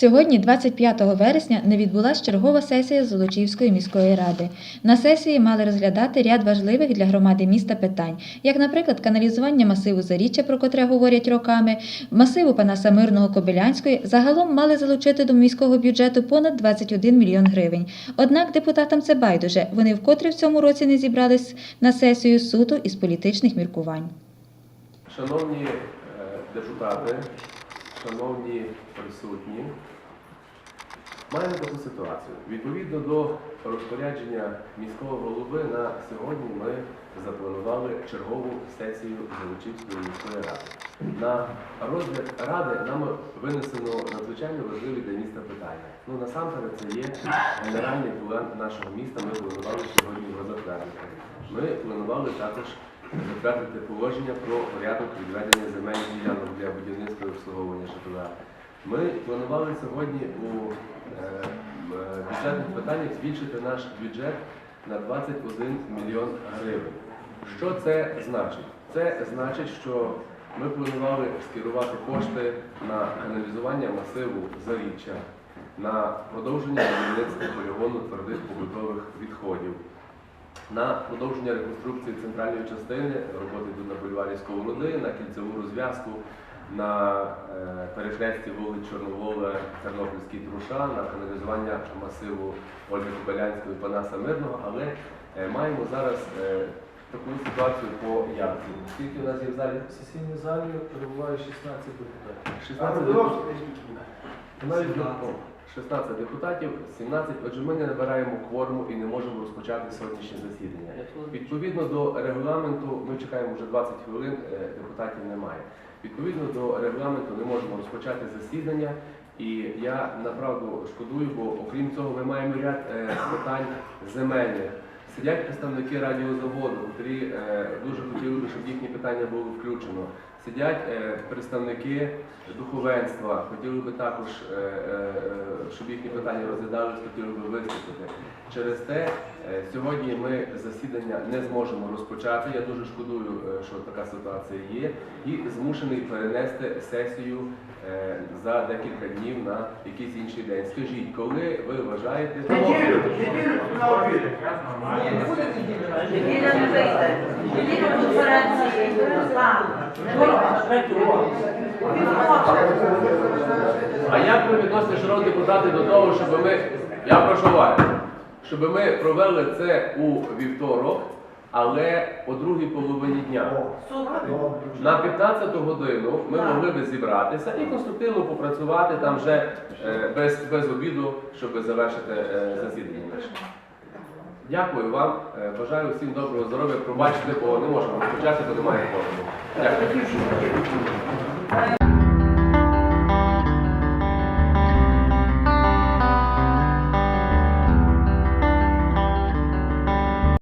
Сьогодні, 25 вересня, не відбулася чергова сесія Золочівської міської ради. На сесії мали розглядати ряд важливих для громади міста питань, як, наприклад, каналізування масиву Заріччя, про котре говорять роками, масиву Панаса Мирного Кобилянської. Загалом мали залучити до міського бюджету понад 21 мільйон гривень. Однак депутатам це байдуже. Вони вкотре в цьому році не зібрались на сесію суду із політичних міркувань. Шановні е, депутати, шановні присутні, маємо таку ситуацію. Відповідно до розпорядження міського голови на сьогодні ми запланували чергову сесію Золочівської міської ради. На розгляд ради нам винесено надзвичайно важливі для міста питання. Ну насамперед це є генеральний план нашого міста. Ми планували сьогодні його затвердити. Ми планували також затвердити положення про порядок відведення земельних ділянок для будівництва і обслуговування житла. Ми планували сьогодні у е, е, бюджетних питаннях збільшити наш бюджет на 21 мільйон гривень. Що це значить? Це значить, що ми планували скерувати кошти на каналізування масиву Заріччя, на продовження будівництва полігону твердих побутових відходів, на продовження реконструкції центральної частини роботи йдуть на бульварі Сковороди, на кільцеву розв'язку, на е, перехресті вулиць Чорновола, Тернопільський Труша, на каналізування масиву Ольги Кобилянської Панаса Мирного, але е, маємо зараз е, таку ситуацію по явці. Скільки у нас є в залі? В сесійній залі перебуває 16 депутатів. 16 депутатів. Навіть 16 депутатів, 17. Отже, ми не набираємо кворуму і не можемо розпочати сьогоднішнє засідання. Відповідно до регламенту, ми чекаємо вже 20 хвилин, е, депутатів немає. Відповідно до регламенту не можемо розпочати засідання. І я направду шкодую, бо окрім цього ми маємо ряд е, питань земельних. Сидять представники радіозаводу, котрі е, дуже хотіли щоб їхні питання було включено. Сидять е, представники духовенства, хотіли би також, е, е, щоб їхні питання розглядались, хотіли би виступити. Через те сьогодні ми засідання не зможемо розпочати. Я дуже шкодую, що така ситуація є, і змушений перенести сесію за декілька днів на якийсь інший день. Скажіть, коли ви вважаєте Неділя не вийде. Неділя А як ви відносите, шановні депутати, до того, щоб ми, я прошу вас, щоб ми провели це у вівторок, але о другій половині дня. На 15 годину ми могли би зібратися і конструктивно попрацювати там вже е, без, без обіду, щоб завершити е, засідання. Дякую вам, е, бажаю всім доброго здоров'я. Пробачте, бо не можемо розпочати, бо немає кожного. Дякую.